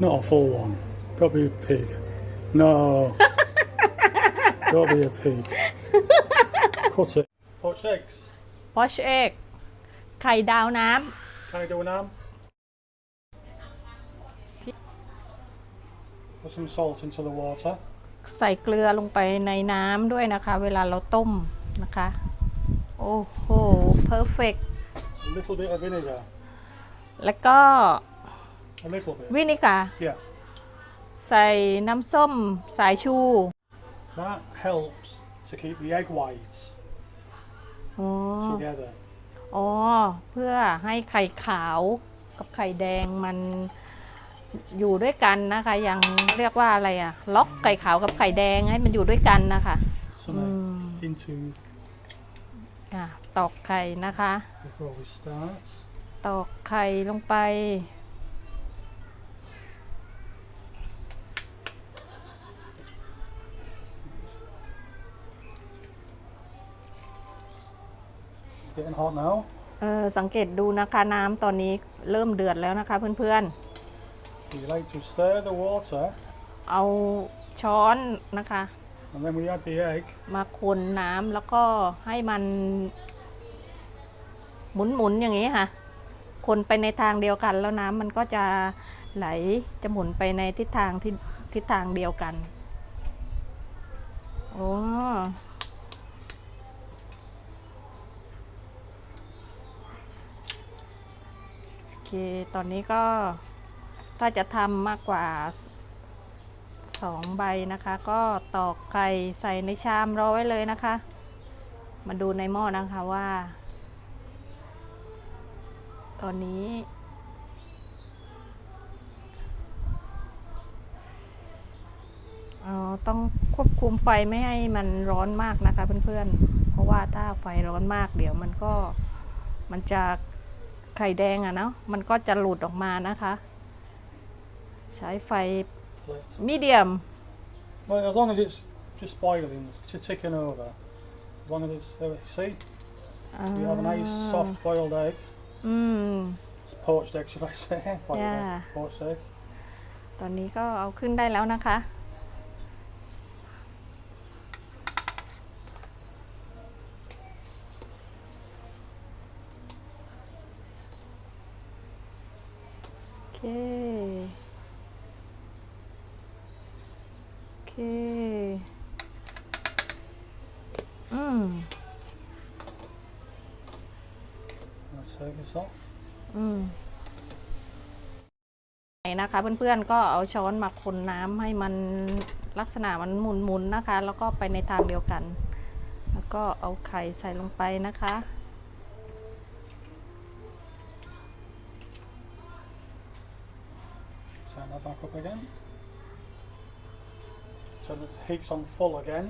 Not a full one. Got to be a pig. No. Got to be a pig. Cut it. Poached eggs. พอชเอกไข่ดาวน้ Can I do an ham? Put some salt into the water. ำใส่เกลือลงไปในน้ำด้วยนะคะ เวลาเราต้มนะคะ โอ้โห perfect A little bit of vinegar. แล้วก็ A little bit. วินิกา Yeah. ใส่น้ำส้มสายชู That helps to keep the egg whites อ๋อ together. อ๋อ เพื่อให้ไข่ขาวกับไข่แดงมันอยู่ด้วยกันนะคะอย่างเรียกว่าอะไรอะล็อกไข่ขาวกับไข่แดงให้มันอยู่ด้วยกันนะคะ Some Mm. into อะตอกไข่นะคะ before we start. ตอกไข่ลงไป Getting hot now. เออสังเกตดูนะคะน้ำตอนนี้เริ่มเดือดแล้วนะคะเพื่อน We like to stir the water ๆ เอาช้อนนะคะ and then we add the egg. มาคนน้ำแล้วก็ให้มันหมุนๆอย่างนี้ค่ะ คนไปในทางเดียวกัน แล้วน้ำมันก็จะไหลจะหมุนไปในทิศทางที่ทิศทางเดียวกัน โอ้โอ เค ตอนนี้ก็ถ้าจะทำมากกว่าสองใบนะคะ ก็ตอกไข่ใส่ในชามรอไว้เลยนะคะ มาดูในหม้อนะคะว่า ตอนนี้เออต้องควบคุมไฟไม่ให้มันร้อนมากนะคะเพื่อนๆ เพราะว่าถ้าไฟร้อนมากเดี๋ยวมันก็มันจะ ไข่แดงอะเนาะมันก็จะหลุดออกมานะคะ ใช้ไฟ Let's, มีเดียม well, as long as it's just boiling, it's ticking over. As long as it's, there, see, you have a nice soft boiled egg. อืม It's poached egg, should I say? Boiled egg, Yeah. Poached egg. ตอนนี้ก็เอาขึ้นได้แล้วนะคะ ค โอเค อืม Let's take this off. อืมนะคะเพื่อนๆก็เอาช้อนมาคนน้ำให้มันลักษณะมันหมุนๆนะคะ แล้วก็ไปในทางเดียวกัน แล้วก็เอาไข่ใส่ลงไปนะคะ Turn that back up again. Turn the heat's on full again.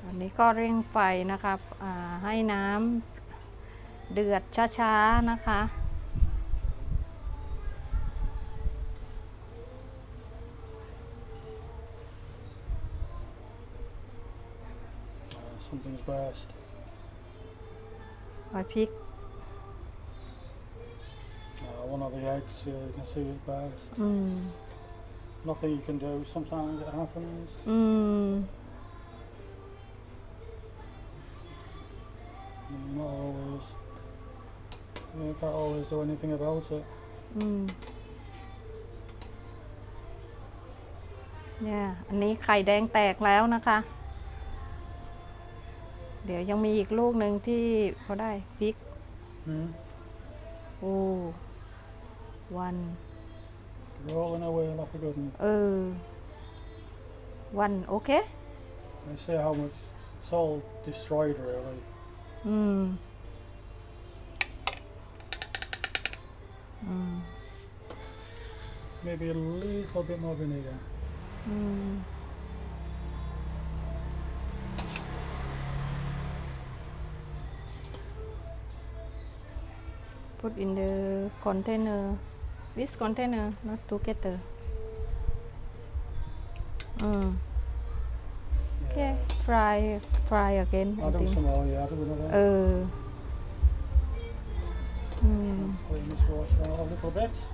ตอนนี้ก็เร่งไฟนะคะอ่าให้น้ำเดือดช้าๆนะคะ Uh, something's burst. ไว้พริก Uh, one of the eggs, yeah, you can see it burst. อืม Nothing you can do. Sometimes it happens. อืม Yeah, not always. Yeah, you can't always do anything about it. อืมเนี่ยอันนี้ไข่แดงแตกแล้วนะคะ เดี๋ยวยังมีอีกลูกหนึ่งที่เขาได้พริก Mm. โอ้ วัน Rolling away like a good one. เออวันโอเค They say how much it's all destroyed really. อืมอืม Maybe a little bit more vinegar. อืม put in the container this container not together mm. okay fry fry again I, I think. Smell, yeah, I uh. mm. Clean this water a.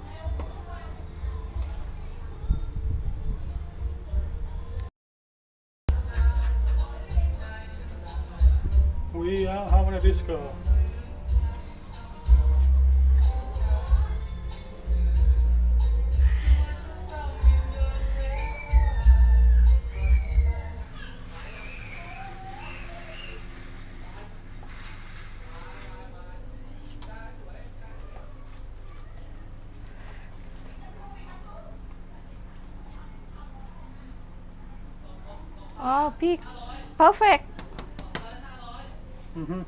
We are having a disco. Go? Oh, pig. Perfect. Mm-hmm.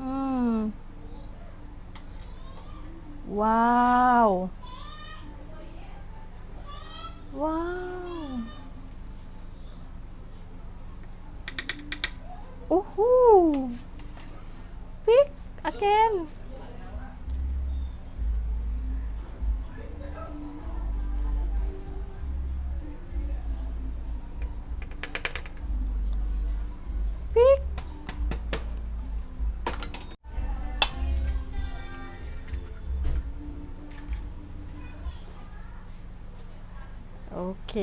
อืม ว้าวว้าว เค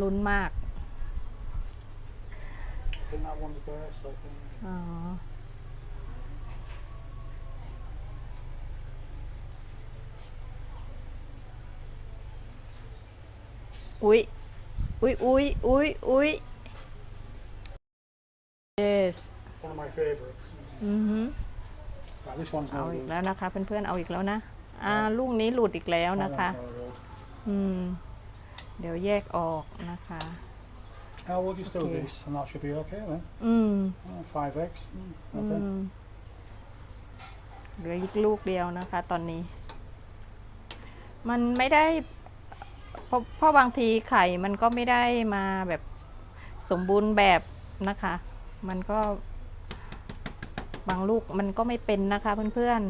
ลุ้นมาก I think that one's burst, I think. อ๋อ อุ๊ย อุ๊ย อุ๊ย อุ๊ย อุ๊ย yes One of my favorite อือหือ Right, this one's เอา no อีก good. แล้วนะคะ เพื่อนๆเอาอีกแล้วนะอ่าลูกนี้หลุดอีกแล้ว That นะคะ one's no good. อืม เดี๋ยวแยกออกนะคะ Now we'll just do Okay. this, and that should be okay then. อืม Oh, five eggs. Mm, อื okay. มเหลืออีกลูกเดียวนะคะ ตอนนี้ มันไม่ได้เพราะเพราะบางทีไข่มันก็ไม่ได้มาแบบสมบูรณ์แบบนะคะ มันก็ บางลูกมันก็ไม่เป็นนะคะเพื่อน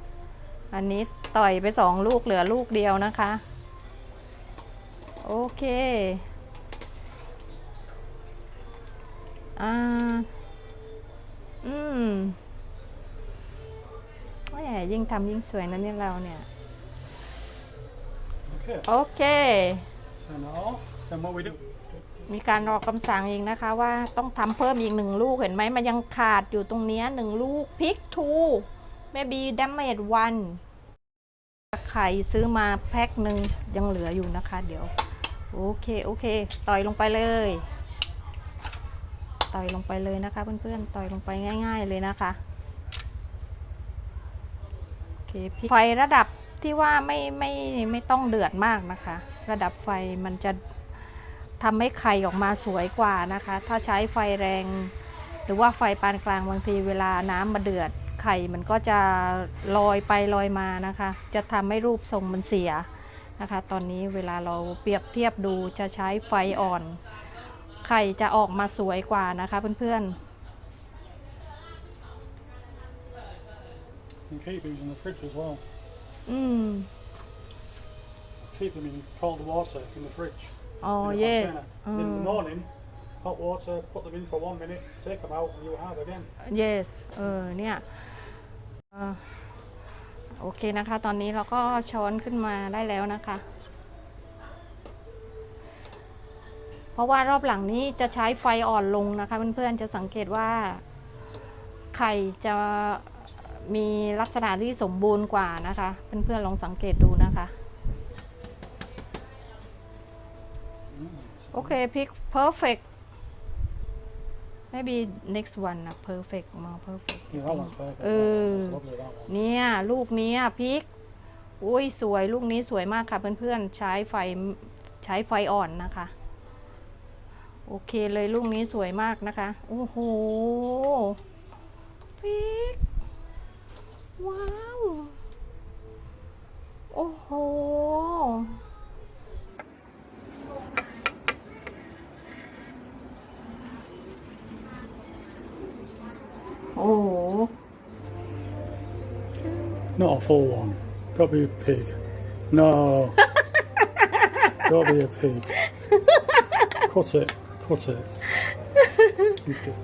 ๆ อันนี้ต่อยไปสองลูกเหลือลูกเดียวนะคะ โอเคอ่าอืมแหมยิ่งทำยิ่งสวยนะเนี่ยเราเนี่ย Okay. โอเค Turn that off. Then what we do? มีการออกคำสั่งอีกนะคะว่าต้องทำเพิ่มอีกหนึ่งลูกเห็นไหมมันยังขาดอยู่ตรงนี้หนึ่งลูกพิกทู maybe damage one ไข่ซื้อมาแพ็คหนึ่งยังเหลืออยู่นะคะ เดี๋ยว โอเคโอเค ต่อยลงไปเลย ต่อยลงไปเลยนะคะเพื่อนๆ ต่อยลงไปง่าย ๆเลยนะคะโอเคไฟระดับที่ว่าไม่ไม่ไม่ต้องเดือดมากนะคะ ระดับไฟมันจะ ทำให้ไข่ออกมาสวยกว่านะคะ ถ้าใช้ไฟแรง หรือว่าไฟปานกลางบางทีเวลาน้ำมาเดือด ไข่มันก็จะลอยไปลอยมานะคะ จะทำให้รูปทรงมันเสียนะคะ ตอนนี้เวลาเราเปรียบเทียบดูจะใช้ไฟอ่อน ไข่จะออกมาสวยกว่านะคะเพื่อน You can keep these in the fridge as well. ๆอืม Keep them in cold water in the fridge. อ๋อ in a yes container. อื Then in ม the morning, hot water, put them in for one minute, take them out, and you have again. yes เออเนี่ยเอ่อโอเคนะคะ ตอนนี้เราก็ช้อนขึ้นมาได้แล้วนะคะ เพราะว่ารอบหลังนี้จะใช้ไฟอ่อนลงนะคะ เพื่อนๆจะสังเกตว่าไข่จะมีลักษณะที่สมบูรณ์กว่านะคะ เพื่อนๆลองสังเกตดูนะคะ โอเคพิก perfect maybe next one นะ perfect more perfect Yeah, that one's perfect. Uh, That's lovely, that one. เนี่ย ลูกเนี้ยพริก อุ้ยสวยลูกนี้สวยมากค่ะเพื่อนๆ ใช้ไฟใช้ไฟอ่อนนะคะ โอเคเลยลูกนี้สวยมากนะคะ โอ้โหพริก ว้าว Not a full one. Don't be a pig. No. Don't be a pig. Cut it. Cut it.